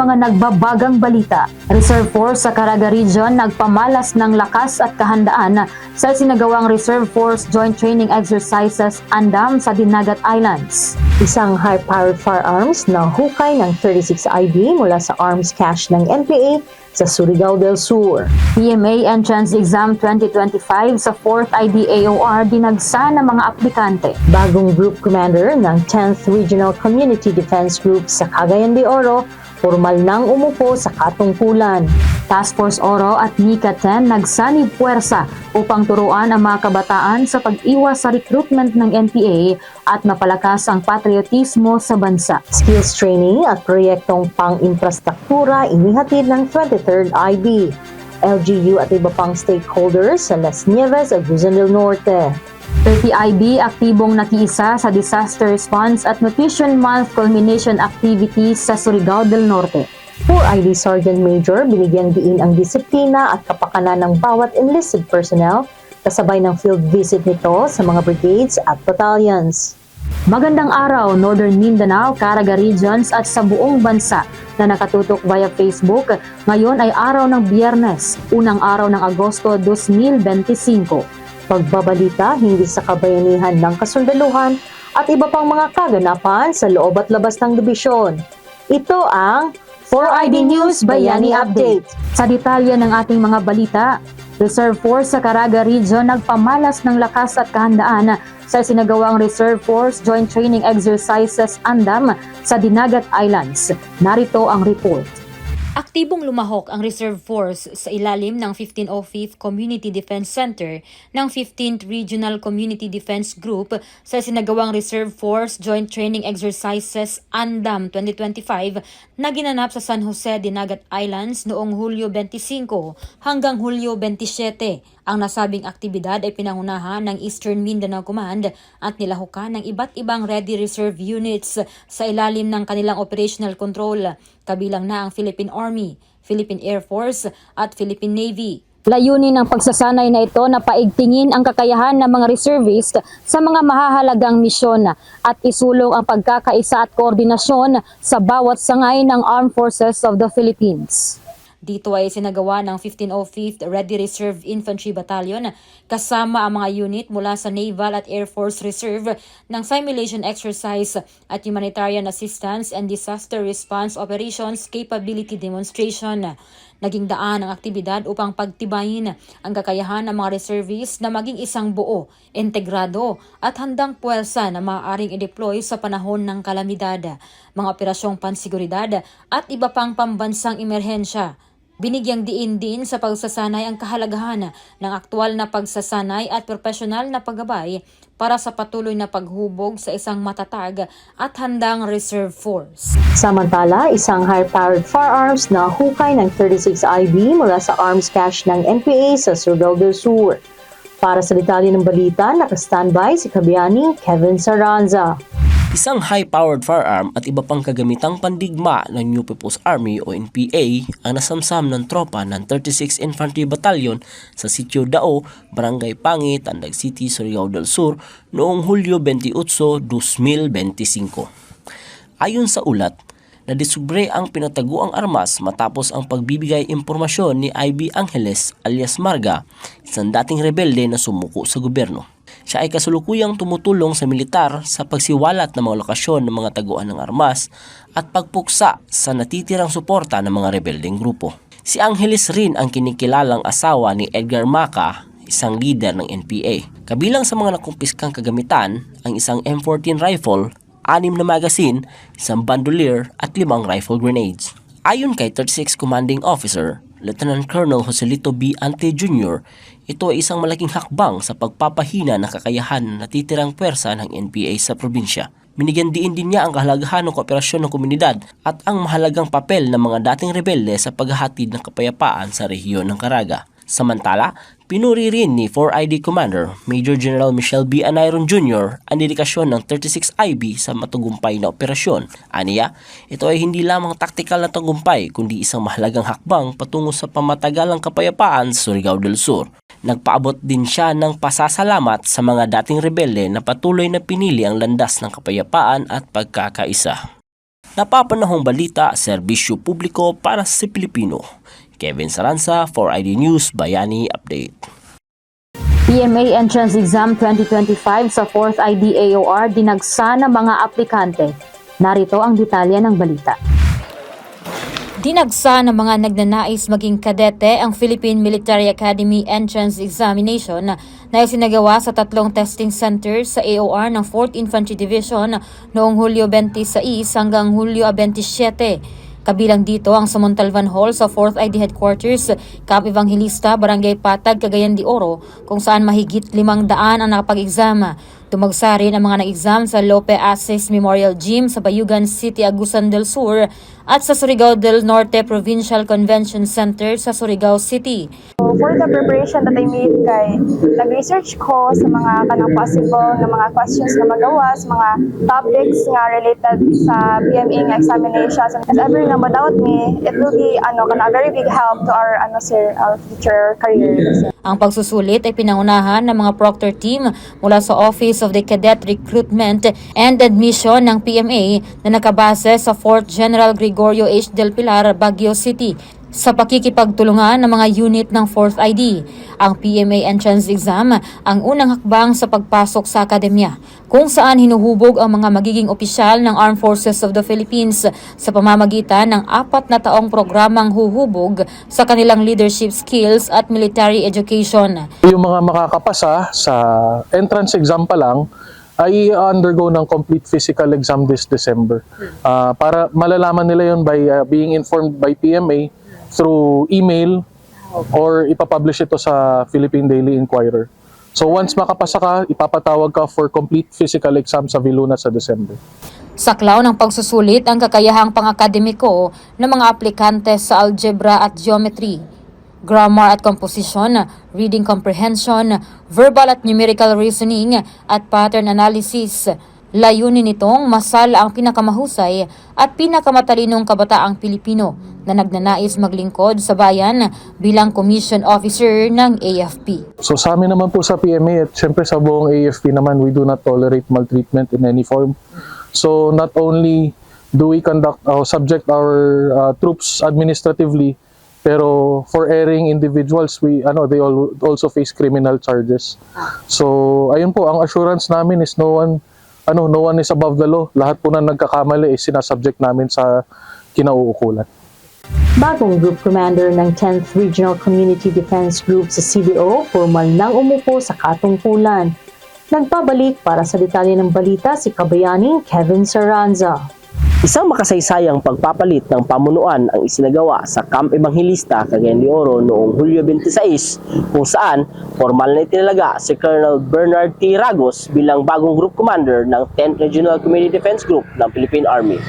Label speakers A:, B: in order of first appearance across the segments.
A: mga nagbabagang balita. Reserve Force sa Caraga Region nagpamalas ng lakas at kahandaan sa sinagawang Reserve Force Joint Training Exercises Andam sa Dinagat Islands.
B: Isang high-powered firearms na hukay ng 36 ID mula sa arms cache ng NPA sa Surigao del Sur.
A: PMA Entrance Exam 2025 sa 4th IDAOR dinagsa ng mga aplikante.
B: Bagong group commander ng 10th Regional Community Defense Group sa Cagayan de Oro, formal nang umupo sa katungkulan.
A: Task Force Oro at Nika 10 nagsanib puwersa upang turuan ang mga kabataan sa pag-iwas sa recruitment ng NPA at mapalakas ang patriotismo sa bansa.
B: Skills training at proyektong pang-infrastruktura inihatid ng 23rd IB. LGU at iba pang stakeholders sa Las Nieves, Agusan del Norte.
A: 30 IB aktibong nakiisa sa Disaster Response at Nutrition Month Culmination Activities sa Surigao del Norte.
B: 4 ID Sergeant Major binigyan diin ang disiplina at kapakanan ng bawat enlisted personnel kasabay ng field visit nito sa mga brigades at battalions.
A: Magandang araw Northern Mindanao, Caraga Regions at sa buong bansa na nakatutok via Facebook. Ngayon ay araw ng Biyernes, unang araw ng Agosto 2025.
B: Pagbabalita hindi sa kabayanihan ng kasundaluhan at iba pang mga kaganapan sa loob at labas ng dibisyon. Ito ang 4ID News Bayani Update.
A: Sa detalye ng ating mga balita, Reserve Force sa Caraga Region nagpamalas ng lakas at kahandaan sa sinagawang Reserve Force Joint Training Exercises Andam sa Dinagat Islands. Narito ang report.
C: Aktibong lumahok ang Reserve Force sa ilalim ng 1505th Community Defense Center ng 15th Regional Community Defense Group sa sinagawang Reserve Force Joint Training Exercises ANDAM 2025 na ginanap sa San Jose, Dinagat Islands noong Hulyo 25 hanggang Hulyo 27. Ang nasabing aktibidad ay pinangunahan ng Eastern Mindanao Command at nilahukan ng iba't ibang Ready Reserve Units sa ilalim ng kanilang operational control, kabilang na ang Philippine Army, Philippine Air Force at Philippine Navy.
A: Layunin ng pagsasanay na ito na paigtingin ang kakayahan ng mga reservist sa mga mahahalagang misyon at isulong ang pagkakaisa at koordinasyon sa bawat sangay ng Armed Forces of the Philippines.
C: Dito ay sinagawa ng 1505th Ready Reserve Infantry Battalion kasama ang mga unit mula sa Naval at Air Force Reserve ng Simulation Exercise at Humanitarian Assistance and Disaster Response Operations Capability Demonstration. Naging daan ang aktibidad upang pagtibayin ang kakayahan ng mga reservists na maging isang buo, integrado at handang puwersa na maaaring i-deploy sa panahon ng kalamidad, mga operasyong pansiguridad at iba pang pambansang emerhensya. Binigyang diin din sa pagsasanay ang kahalagahan ng aktwal na pagsasanay at profesional na paggabay para sa patuloy na paghubog sa isang matatag at handang reserve force.
B: Samantala, isang high-powered firearms na hukay ng 36 IB mula sa arms cache ng NPA sa Surigao del Sur. Para sa detalye ng balita, naka-standby si Kabiani Kevin Saranza.
D: Isang high-powered firearm at iba pang kagamitang pandigma ng New People's Army o NPA ang nasamsam ng tropa ng 36 Infantry Battalion sa Sitio Dao, Barangay Pangi, Tandag City, Surigao del Sur noong Hulyo 28, 2025. Ayon sa ulat, nadisubre ang pinataguang armas matapos ang pagbibigay impormasyon ni IB Angeles alias Marga, isang dating rebelde na sumuko sa gobyerno. Siya ay kasulukuyang tumutulong sa militar sa pagsiwalat ng mga lokasyon ng mga taguan ng armas at pagpuksa sa natitirang suporta ng mga rebeldeng grupo. Si Angeles rin ang kinikilalang asawa ni Edgar Maca, isang leader ng NPA. Kabilang sa mga nakumpiskang kagamitan ang isang M14 rifle, anim na magazine, isang bandolier at limang rifle grenades. Ayon kay 36 Commanding Officer, Lieutenant Colonel Joselito B. Ante Jr., ito ay isang malaking hakbang sa pagpapahina ng kakayahan ng natitirang pwersa ng NPA sa probinsya. Binigyan diin din niya ang kahalagahan ng kooperasyon ng komunidad at ang mahalagang papel ng mga dating rebelde sa paghahatid ng kapayapaan sa rehiyon ng Caraga. Samantala, pinuri rin ni 4ID Commander Major General Michelle B. Anayron Jr. ang dedikasyon ng 36 IB sa matugumpay na operasyon. Aniya, ito ay hindi lamang taktikal na tagumpay kundi isang mahalagang hakbang patungo sa pamatagalang kapayapaan sa Surigao del Sur. Nagpaabot din siya ng pasasalamat sa mga dating rebelde na patuloy na pinili ang landas ng kapayapaan at pagkakaisa. Napapanahong balita, serbisyo publiko para sa Pilipino. Kevin Saranza for ID News Bayani Update.
A: PMA Entrance Exam 2025 sa 4th IDAOR dinagsa ng mga aplikante. Narito ang detalye ng balita.
C: Dinagsa ng mga nagnanais maging kadete ang Philippine Military Academy Entrance Examination na isinagawa sa tatlong testing centers sa AOR ng 4th Infantry Division noong Hulyo 26 hanggang Hulyo 27. Kabilang dito ang sa Montalvan Hall sa 4th ID Headquarters, Camp Evangelista, Barangay Patag, Cagayan de Oro, kung saan mahigit limang daan ang nakapag-exam. Tumagsa rin ang mga nag-exam sa Lope Aces Memorial Gym sa Bayugan City, Agusan del Sur at sa Surigao del Norte Provincial Convention Center sa Surigao City.
E: For the preparation that I made kay nag-research ko sa mga kanang possible na mga questions na magawa sa mga topics nga related sa PMA nga examinations. If ever nga ma-doubt me, it will be ano kana very big help to our ano sir, our future careers.
C: Ang pagsusulit ay pinangunahan ng mga proctor team mula sa Office of the Cadet Recruitment and Admission ng PMA na nakabase sa Fort General Gregorio H. Del Pilar, Baguio City sa pakikipagtulungan ng mga unit ng 4th ID. Ang PMA entrance exam ang unang hakbang sa pagpasok sa akademya kung saan hinuhubog ang mga magiging opisyal ng Armed Forces of the Philippines sa pamamagitan ng apat na taong programang huhubog sa kanilang leadership skills at military education.
F: yung mga makakapasa sa entrance exam pa lang ay undergo ng complete physical exam this December. Ah, para malalaman nila yun by ah, being informed by PMA through email or ipapublish ito sa Philippine Daily Inquirer. So once makapasa ka, ipapatawag ka for complete physical exam sa Viluna sa December.
C: Saklaw ng pagsusulit ang kakayahang pang-akademiko ng mga aplikante sa algebra at geometry, grammar at composition, reading comprehension, verbal at numerical reasoning at pattern analysis. Layunin nitong masala ang pinakamahusay at pinakamatalinong kabataang Pilipino na nagnanais maglingkod sa bayan bilang commission officer ng AFP.
F: So sa amin naman po sa PMA at syempre sa buong AFP naman, we do not tolerate maltreatment in any form. So not only do we conduct uh, subject our uh, troops administratively, pero for erring individuals, we ano they all, also face criminal charges. So ayun po, ang assurance namin is no one ano no one is above the law. Lahat po na nagkakamali is sinasubject namin sa kinauukulan.
B: Bagong Group Commander ng 10th Regional Community Defense Group sa CDO, formal nang umupo sa katungkulan. Nagpabalik para sa detalye ng balita si kabayaning Kevin Saranza.
D: Isang makasaysayang pagpapalit ng pamunuan ang isinagawa sa Camp Evangelista, Cagayan de Oro noong Hulyo 26 kung saan formal na itinalaga si Colonel Bernard T. Ragos bilang bagong group commander ng 10th Regional Community Defense Group ng Philippine Army.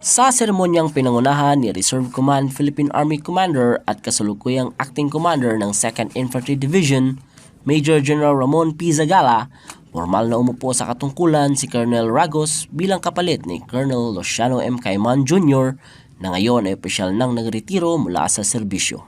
D: Sa seremonyang pinangunahan ni Reserve Command Philippine Army Commander at kasalukuyang Acting Commander ng 2nd Infantry Division, Major General Ramon P. Zagala, formal na umupo sa katungkulan si Colonel Ragos bilang kapalit ni Colonel Luciano M. Cayman Jr. na ngayon ay opisyal nang nagretiro mula sa serbisyo.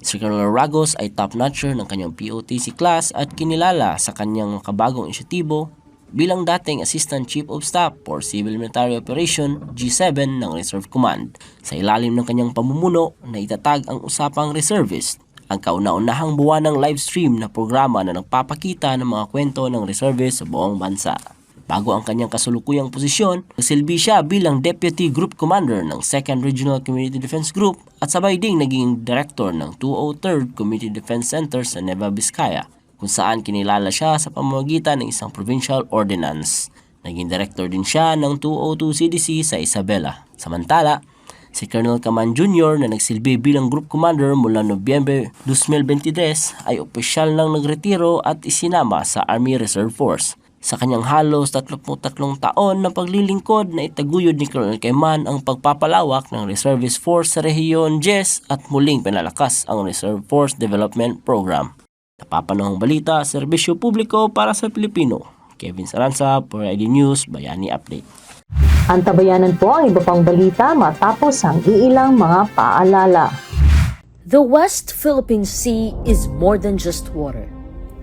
D: Si Colonel Ragos ay top-notcher ng kanyang POTC class at kinilala sa kanyang kabagong inisyatibo bilang dating Assistant Chief of Staff for Civil Military Operation G7 ng Reserve Command. Sa ilalim ng kanyang pamumuno na itatag ang usapang reservist, ang kauna-unahang buwan ng live stream na programa na nagpapakita ng mga kwento ng reservist sa buong bansa. Bago ang kanyang kasulukuyang posisyon, nagsilbi siya bilang Deputy Group Commander ng 2nd Regional Community Defense Group at sabay ding naging Director ng 203rd Community Defense Center sa Nueva Vizcaya kung saan kinilala siya sa pamamagitan ng isang provincial ordinance. Naging director din siya ng 202 CDC sa Isabela. Samantala, si Colonel Kaman Jr. na nagsilbi bilang Group Commander mula Nobyembre 2023 ay opisyal nang nagretiro at isinama sa Army Reserve Force. Sa kanyang halos 33 taon na paglilingkod na itaguyod ni Colonel Kayman ang pagpapalawak ng Reservist Force sa Rehiyon 10 at muling pinalakas ang Reserve Force Development Program. Napapanahong balita, serbisyo publiko para sa Pilipino. Kevin Saranza, for ID News, Bayani Update.
B: Antabayanan po ang iba pang balita matapos ang iilang mga paalala.
G: The West Philippine Sea is more than just water.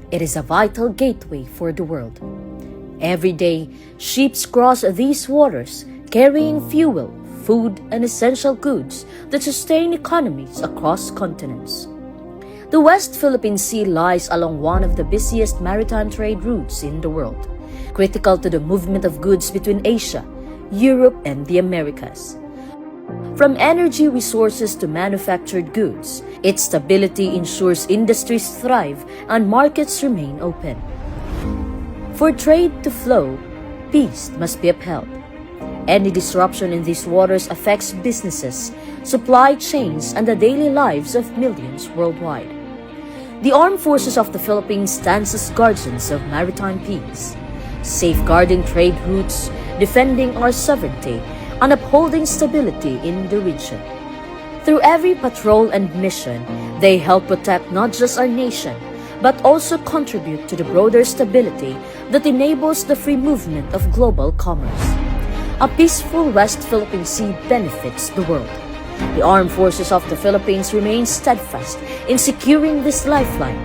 G: It is a vital gateway for the world. Every day, ships cross these waters, carrying fuel, food, and essential goods that sustain economies across continents. The West Philippine Sea lies along one of the busiest maritime trade routes in the world, critical to the movement of goods between Asia, Europe, and the Americas. From energy resources to manufactured goods, its stability ensures industries thrive and markets remain open. For trade to flow, peace must be upheld. Any disruption in these waters affects businesses, supply chains, and the daily lives of millions worldwide. The armed forces of the Philippines stands as guardians of maritime peace, safeguarding trade routes, defending our sovereignty, and upholding stability in the region. Through every patrol and mission, they help protect not just our nation, but also contribute to the broader stability that enables the free movement of global commerce. A peaceful West Philippine Sea benefits the world. The armed forces of the Philippines remain steadfast in securing this lifeline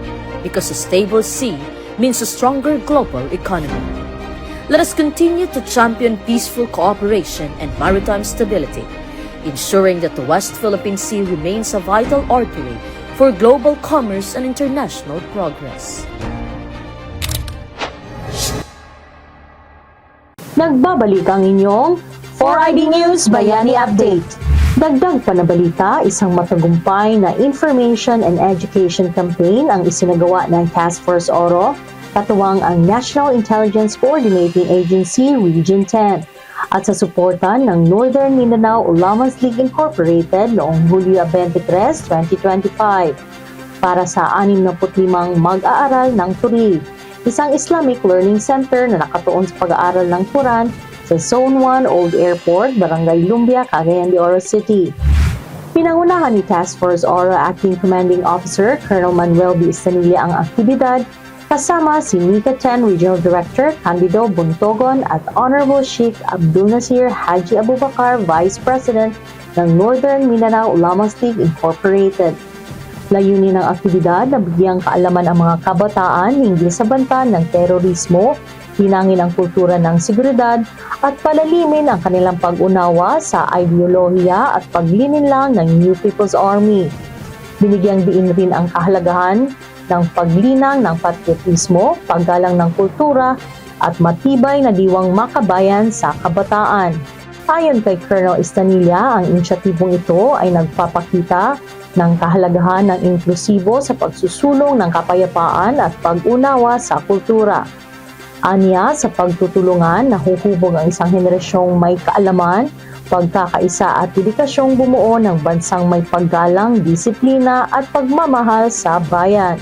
G: because a stable sea means a stronger global economy. Let us continue to champion peaceful cooperation and maritime stability, ensuring that the West Philippine Sea remains a vital artery for global commerce and international progress.
B: Nagbabalik ang inyong 4ID News Bayani Update. Dagdag pa isang matagumpay na information and education campaign ang isinagawa ng Task Force Oro, katuwang ang National Intelligence Coordinating Agency Region 10 at sa suporta ng Northern Mindanao Ulamas League Incorporated noong Hulyo 23, 2025 para sa 65 mag-aaral ng Turi, isang Islamic Learning Center na nakatuon sa pag-aaral ng Quran sa Zone 1 Old Airport, Barangay Lumbia, Cagayan de Oro City. Pinangunahan ni Task Force Oro Acting Commanding Officer Colonel Manuel B. Estanilla ang aktibidad kasama si Nika 10 Regional Director Candido Buntogon at Honorable Sheikh Abdul Nasir Haji Abubakar Vice President ng Northern Mindanao Ulamas League Incorporated. Layunin ng aktibidad na bigyang kaalaman ang mga kabataan hinggil sa banta ng terorismo, hinangin ang kultura ng seguridad at palalimin ang kanilang pag-unawa sa ideolohiya at paglininlang ng New People's Army. Binigyang diin rin ang kahalagahan ng paglinang ng patriotismo, paggalang ng kultura at matibay na diwang makabayan sa kabataan. Ayon kay Colonel Estanilla, ang inisyatibong ito ay nagpapakita ng kahalagahan ng inklusibo sa pagsusulong ng kapayapaan at pag-unawa sa kultura. Anya, sa pagtutulungan, nahuhubog ang isang henerasyong may kaalaman, pagkakaisa at dedikasyong bumuo ng bansang may paggalang, disiplina at pagmamahal sa bayan.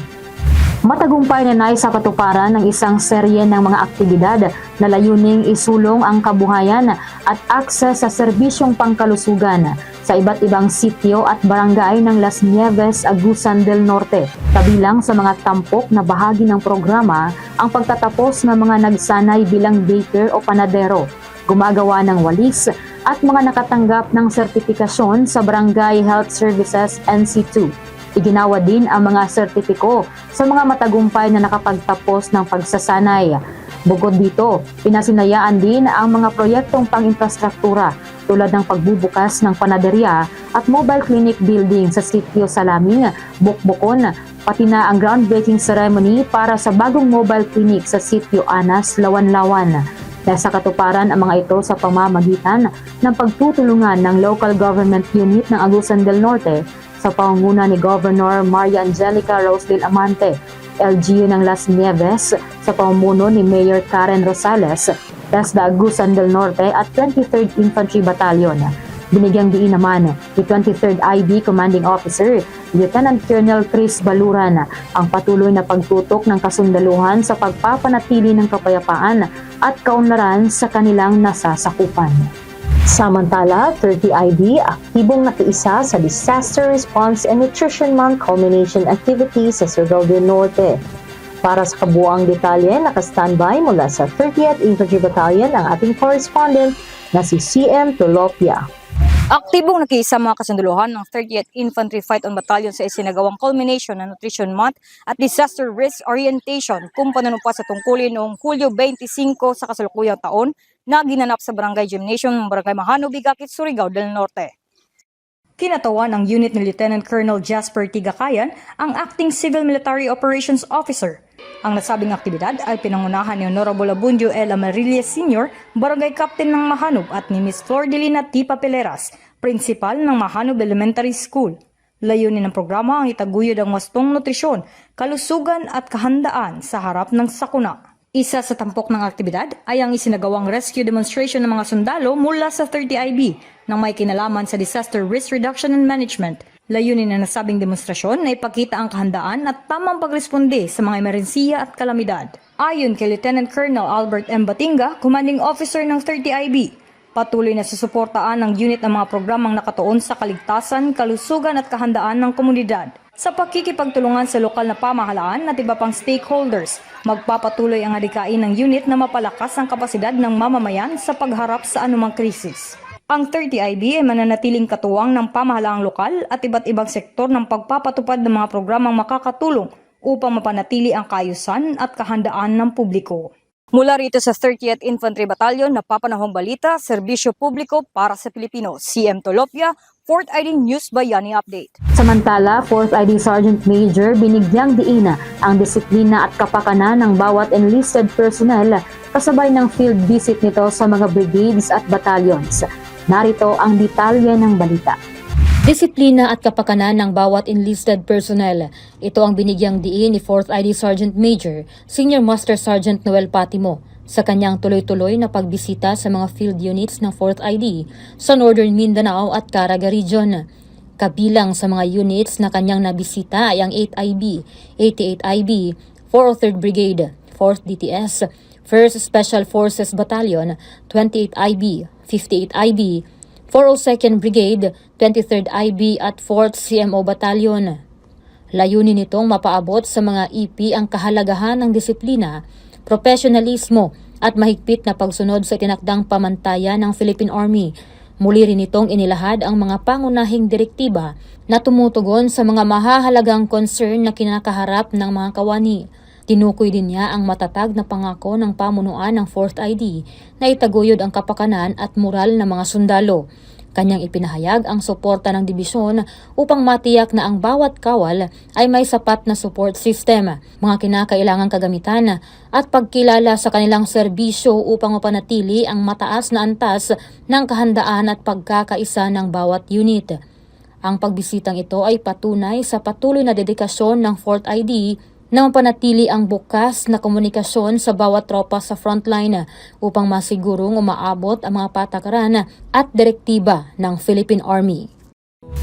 A: Matagumpay na nais sa katuparan ng isang serye ng mga aktibidad na layuning isulong ang kabuhayan at akses sa serbisyong pangkalusugan sa iba't ibang sityo at barangay ng Las Nieves, Agusan del Norte. Kabilang sa mga tampok na bahagi ng programa ang pagtatapos ng mga nagsanay bilang baker o panadero, gumagawa ng walis at mga nakatanggap ng sertifikasyon sa Barangay Health Services NC2. Iginawa din ang mga sertipiko sa mga matagumpay na nakapagtapos ng pagsasanay. Bukod dito, pinasinayaan din ang mga proyektong pang-infrastruktura tulad ng pagbubukas ng panaderya at mobile clinic building sa sitio Salaming, Bukbukon, pati na ang groundbreaking ceremony para sa bagong mobile clinic sa sitio Anas, Lawan-Lawan. Nasa katuparan ang mga ito sa pamamagitan ng pagtutulungan ng local government unit ng Agusan del Norte sa pangunguna ni Governor Maria Angelica Rosedale Amante, LGU ng Las Nieves sa pamumuno ni Mayor Karen Rosales, TESDA Agusan del Norte at 23rd Infantry Battalion. Binigyang diin naman ni 23rd IB Commanding Officer Lieutenant Colonel Chris Baluran ang patuloy na pagtutok ng kasundaluhan sa pagpapanatili ng kapayapaan at kaunlaran sa kanilang nasasakupan.
B: Samantala, 30ID aktibong nakiisa sa Disaster Response and Nutrition Month Culmination Activities sa Surigao del Norte. Para sa kabuang detalye, naka-standby mula sa 30th Infantry Battalion ang ating correspondent na si CM Tolopia.
H: Aktibong nakiisa mga kasunduluhan ng 30th Infantry Fight on Battalion sa isinagawang culmination ng Nutrition Month at Disaster Risk Orientation kung panunumpa sa tungkulin noong Hulyo 25 sa kasalukuyang taon na ginanap sa Barangay Gymnasium ng Barangay Mahano, Bigakit, Surigao del Norte. Kinatawan ng unit ni Lieutenant Colonel Jasper Tigakayan ang Acting Civil Military Operations Officer. Ang nasabing aktibidad ay pinangunahan ni Honorable Abundio L. Amarillas Sr., Barangay Captain ng Mahanob at ni Miss Flor Delina Tipa Peleras, Principal ng Mahanob Elementary School. Layunin ng programa ang itaguyod ang wastong nutrisyon, kalusugan at kahandaan sa harap ng sakuna. Isa sa tampok ng aktibidad ay ang isinagawang rescue demonstration ng mga sundalo mula sa 30IB nang may kinalaman sa Disaster Risk Reduction and Management. Layunin ng nasabing demonstrasyon na ipakita ang kahandaan at tamang pagresponde sa mga emerhensiya at kalamidad. Ayon kay Lieutenant Colonel Albert M. Batinga, commanding officer ng 30IB, patuloy na susuportaan ng unit ang mga programang nakatuon sa kaligtasan, kalusugan at kahandaan ng komunidad. Sa pakikipagtulungan sa lokal na pamahalaan at iba pang stakeholders, magpapatuloy ang adikain ng unit na mapalakas ang kapasidad ng mamamayan sa pagharap sa anumang krisis. Ang 30IB ay mananatiling katuwang ng pamahalaang lokal at iba't ibang sektor ng pagpapatupad ng mga programang makakatulong upang mapanatili ang kaayusan at kahandaan ng publiko. Mula rito sa 30th Infantry Battalion, napapanahong balita, serbisyo publiko para sa Pilipino. CM Tolopia, 4th ID News Bayani Update.
A: Samantala, 4th ID Sergeant Major binigyang diina ang disiplina at kapakanan ng bawat enlisted personnel kasabay ng field visit nito sa mga brigades at battalions. Narito ang detalye ng balita.
C: Disiplina at kapakanan ng bawat enlisted personnel. Ito ang binigyang diin ni 4th ID Sergeant Major, Senior Master Sergeant Noel Patimo sa kanyang tuloy-tuloy na pagbisita sa mga field units ng 4th ID sa Northern Mindanao at Caraga Region. Kabilang sa mga units na kanyang nabisita ay ang 8IB, 88IB, 403rd Brigade, 4th DTS, 1st Special Forces Battalion, 28IB, 58IB, 402nd Brigade, 23rd IB at 4th CMO Battalion. Layunin nitong mapaabot sa mga EP ang kahalagahan ng disiplina, profesionalismo at mahigpit na pagsunod sa tinakdang pamantayan ng Philippine Army. Muli rin itong inilahad ang mga pangunahing direktiba na tumutugon sa mga mahahalagang concern na kinakaharap ng mga kawani. Tinukoy din niya ang matatag na pangako ng pamunuan ng 4th ID na itaguyod ang kapakanan at moral ng mga sundalo. Kanyang ipinahayag ang suporta ng dibisyon upang matiyak na ang bawat kawal ay may sapat na support system, mga kinakailangang kagamitan at pagkilala sa kanilang serbisyo upang mapanatili ang mataas na antas ng kahandaan at pagkakaisa ng bawat unit. Ang pagbisitang ito ay patunay sa patuloy na dedikasyon ng 4th ID na mapanatili ang bukas na komunikasyon sa bawat tropa sa frontline upang masigurong umaabot ang mga patakaran at direktiba ng Philippine Army.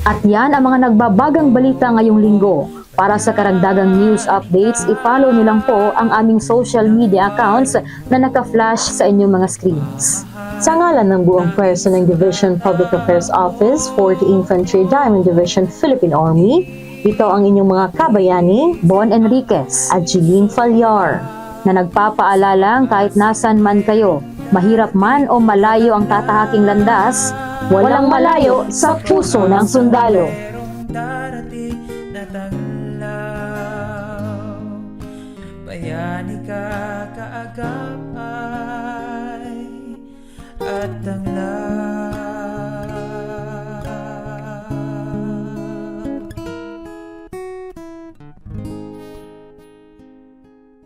A: At yan ang mga nagbabagang balita ngayong linggo. Para sa karagdagang news updates, i-follow niyo lang po ang aming social media accounts na naka-flash sa inyong mga screens.
B: Sa ngalan ng buong pwersa ng Division Public Affairs Office, 4th Infantry Diamond Division Philippine Army, ito ang inyong mga kabayani
A: Bon Enriquez,
B: at Jeline Falyar.
A: na nagpapaalalang kahit nasan man kayo, mahirap man o malayo ang tatahaking landas, walang malayo sa puso ng sundalo.
I: Bayani ka kaagapay At ang